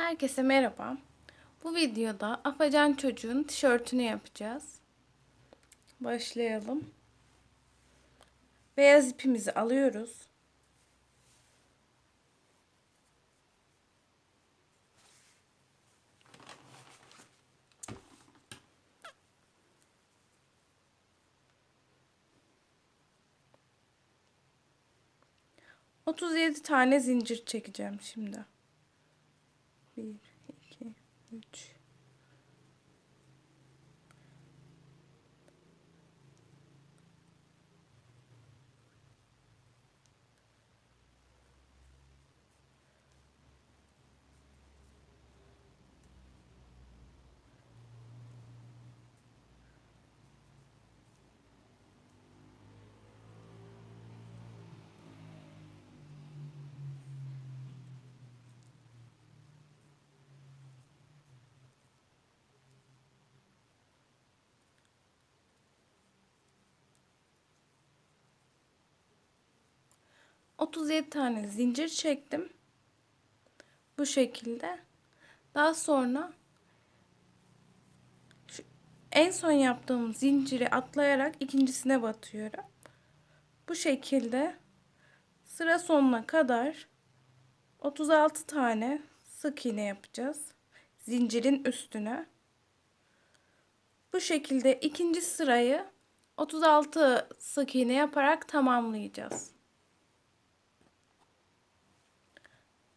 Herkese merhaba. Bu videoda Afacan çocuğun tişörtünü yapacağız. Başlayalım. Beyaz ipimizi alıyoruz. Otuz yedi tane zincir çekeceğim şimdi. Bir, iki, üç. Otuz yedi tane zincir çektim. Bu şekilde. Daha sonra en son yaptığım zinciri atlayarak ikincisine batıyorum. Bu şekilde sıra sonuna kadar 36 tane sık iğne yapacağız. Zincirin üstüne. Bu şekilde ikinci sırayı 36 sık iğne yaparak tamamlayacağız.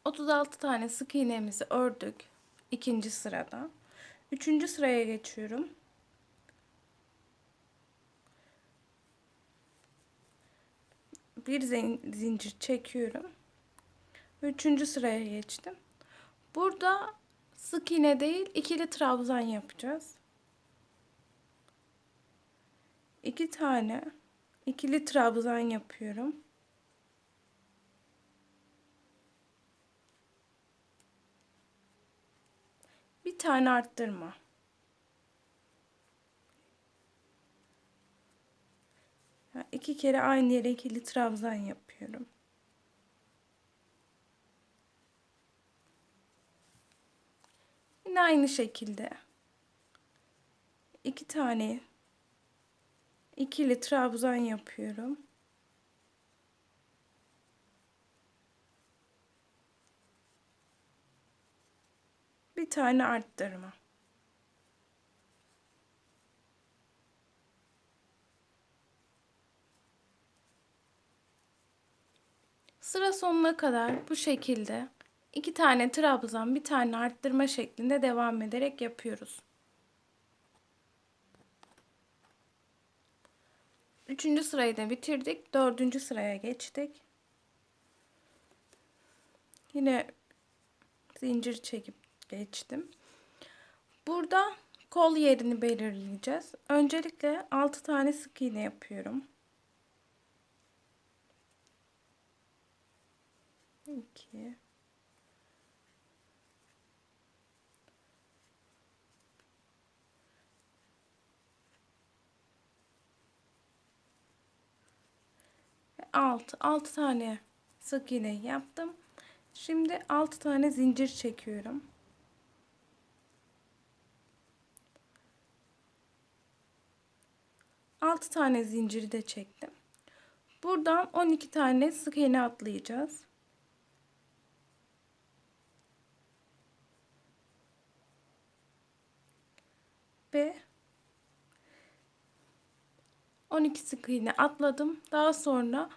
36 tane sık iğnemizi ördük ikinci sırada. Üçüncü sıraya geçiyorum. Bir zincir çekiyorum. Üçüncü sıraya geçtim. Burada sık iğne değil ikili trabzan yapacağız. İki tane ikili trabzan yapıyorum. Bir tane arttırma. Yani iki kere aynı yere ikili trabzan yapıyorum. Yine aynı şekilde iki tane ikili trabzan yapıyorum. Bir tane arttırma. Sıra sonuna kadar bu şekilde iki tane trabzan, bir tane arttırma şeklinde devam ederek yapıyoruz. Üçüncü sırayı da bitirdik. Dördüncü sıraya geçtik. Yine zincir çekip geçtim. Burada kol yerini belirleyeceğiz. Öncelikle 6 tane sık iğne yapıyorum. 2 6 6 tane sık iğne yaptım. Şimdi 6 tane zincir çekiyorum. 6 tane zinciri de çektim. Buradan 12 tane sık iğne atlayacağız. Ve 12 sık iğne atladım. Daha sonra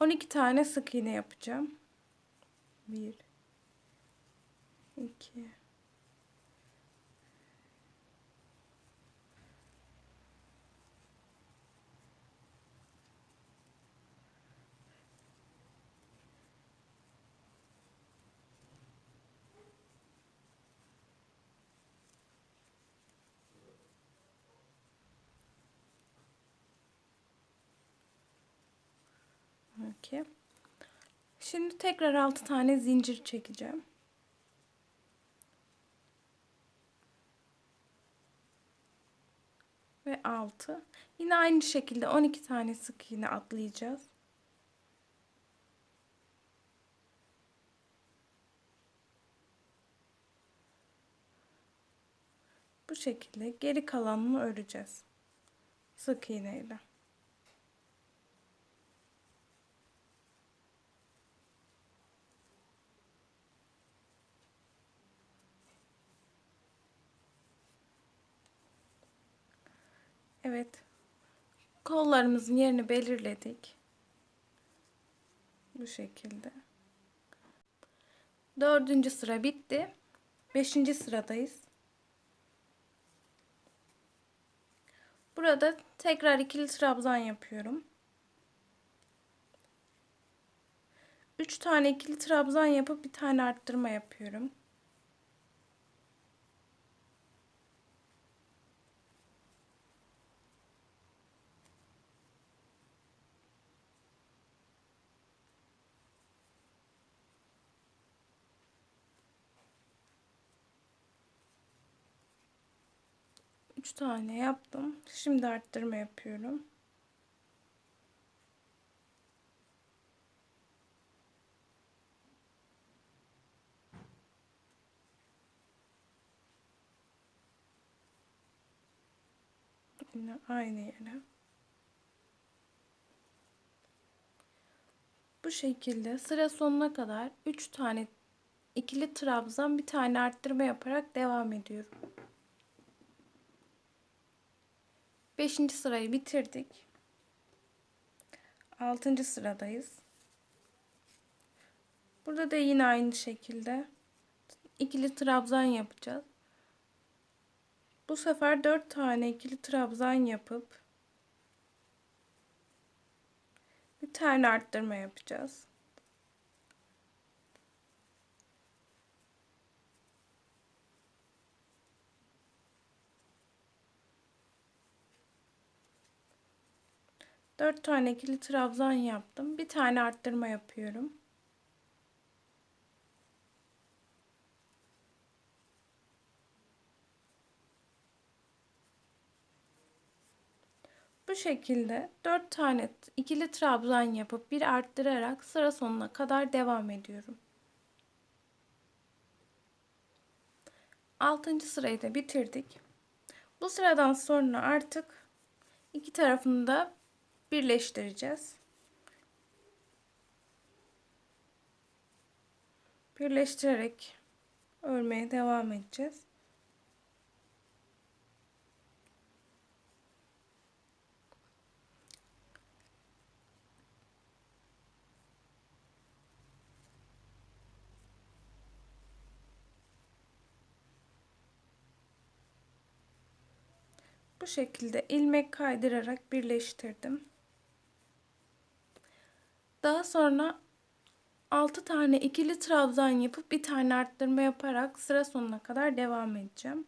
12 tane sık iğne yapacağım. 1 2 12. Şimdi tekrar 6 tane zincir çekeceğim. Ve 6. Yine aynı şekilde 12 tane sık iğne atlayacağız. Bu şekilde geri kalanını öreceğiz. Sık iğneyle. Evet. Kollarımızın yerini belirledik. Bu şekilde. Dördüncü sıra bitti. Beşinci sıradayız. Burada tekrar ikili trabzan yapıyorum. Üç tane ikili trabzan yapıp bir tane arttırma yapıyorum. Tane yaptım. Şimdi arttırma yapıyorum. Yine aynı yere. Bu şekilde sıra sonuna kadar 3 tane ikili trabzan bir tane arttırma yaparak devam ediyorum. 5. sırayı bitirdik. 6. sıradayız. Burada da yine aynı şekilde ikili trabzan yapacağız. Bu sefer 4 tane ikili trabzan yapıp bir tane arttırma yapacağız. Dört tane ikili trabzan yaptım. Bir tane arttırma yapıyorum. Bu şekilde 4 tane ikili trabzan yapıp bir arttırarak sıra sonuna kadar devam ediyorum. 6. sırayı da bitirdik. Bu sıradan sonra artık iki tarafını da birleştireceğiz. Birleştirerek örmeye devam edeceğiz. Bu şekilde ilmek kaydırarak birleştirdim. Daha sonra 6 tane ikili trabzan yapıp bir tane arttırma yaparak sıra sonuna kadar devam edeceğim.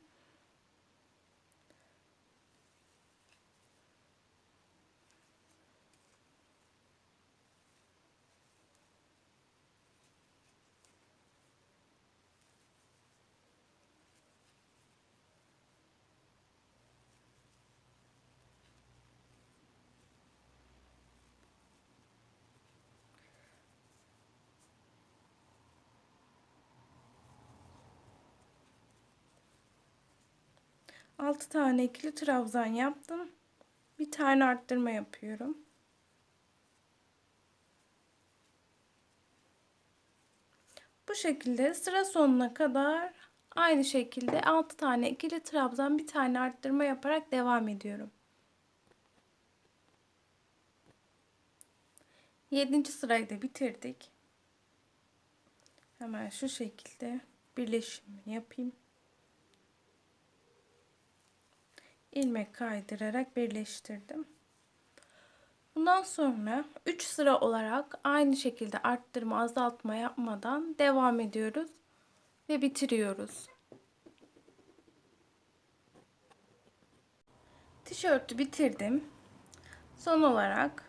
Altı tane ikili trabzan yaptım. Bir tane arttırma yapıyorum. Bu şekilde sıra sonuna kadar aynı şekilde 6 tane ikili trabzan bir tane arttırma yaparak devam ediyorum. 7. sırayı da bitirdik. Hemen şu şekilde birleşimi yapayım. İlmek kaydırarak birleştirdim. Bundan sonra 3 sıra olarak aynı şekilde arttırma azaltma yapmadan devam ediyoruz ve bitiriyoruz. Tişörtü bitirdim. Son olarak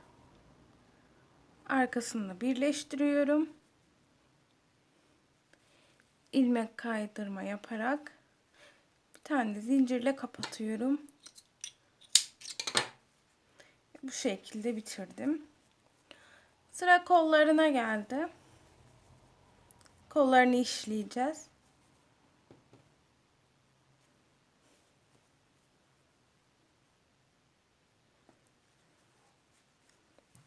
arkasını birleştiriyorum. ilmek kaydırma yaparak bir tane zincirle kapatıyorum bu şekilde bitirdim. Sıra kollarına geldi. Kollarını işleyeceğiz.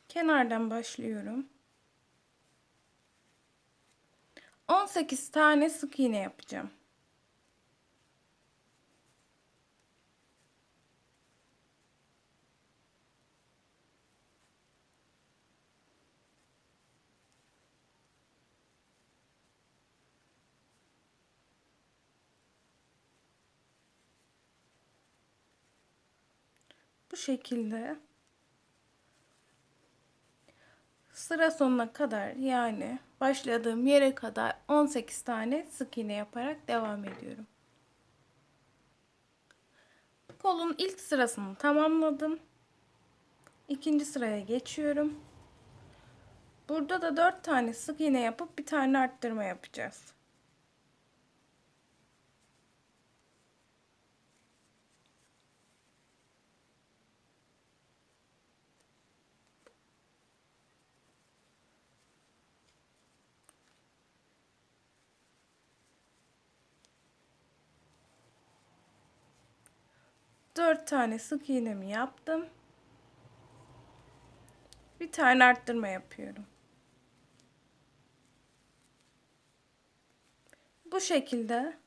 Kenardan başlıyorum. 18 tane sık iğne yapacağım. Bu şekilde sıra sonuna kadar yani başladığım yere kadar 18 tane sık iğne yaparak devam ediyorum. Kolun ilk sırasını tamamladım. İkinci sıraya geçiyorum. Burada da 4 tane sık iğne yapıp bir tane arttırma yapacağız. Dört tane sık iğnemi yaptım. Bir tane arttırma yapıyorum. Bu şekilde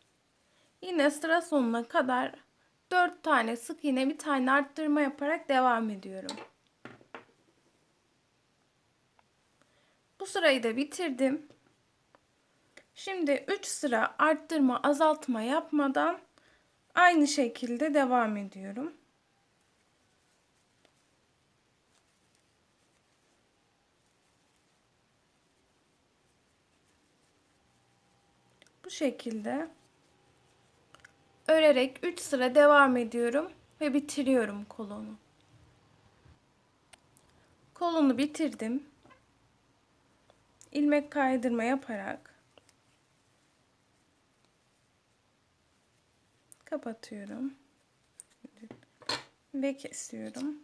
yine sıra sonuna kadar 4 tane sık iğne bir tane arttırma yaparak devam ediyorum. Bu sırayı da bitirdim. Şimdi 3 sıra arttırma azaltma yapmadan aynı şekilde devam ediyorum. Bu şekilde örerek 3 sıra devam ediyorum ve bitiriyorum kolonu. Kolonu bitirdim. ilmek kaydırma yaparak kapatıyorum ve kesiyorum.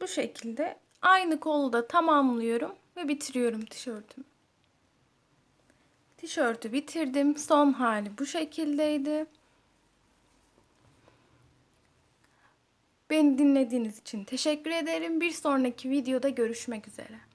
Bu şekilde aynı kolu da tamamlıyorum ve bitiriyorum tişörtümü. Tişörtü bitirdim. Son hali bu şekildeydi. Beni dinlediğiniz için teşekkür ederim. Bir sonraki videoda görüşmek üzere.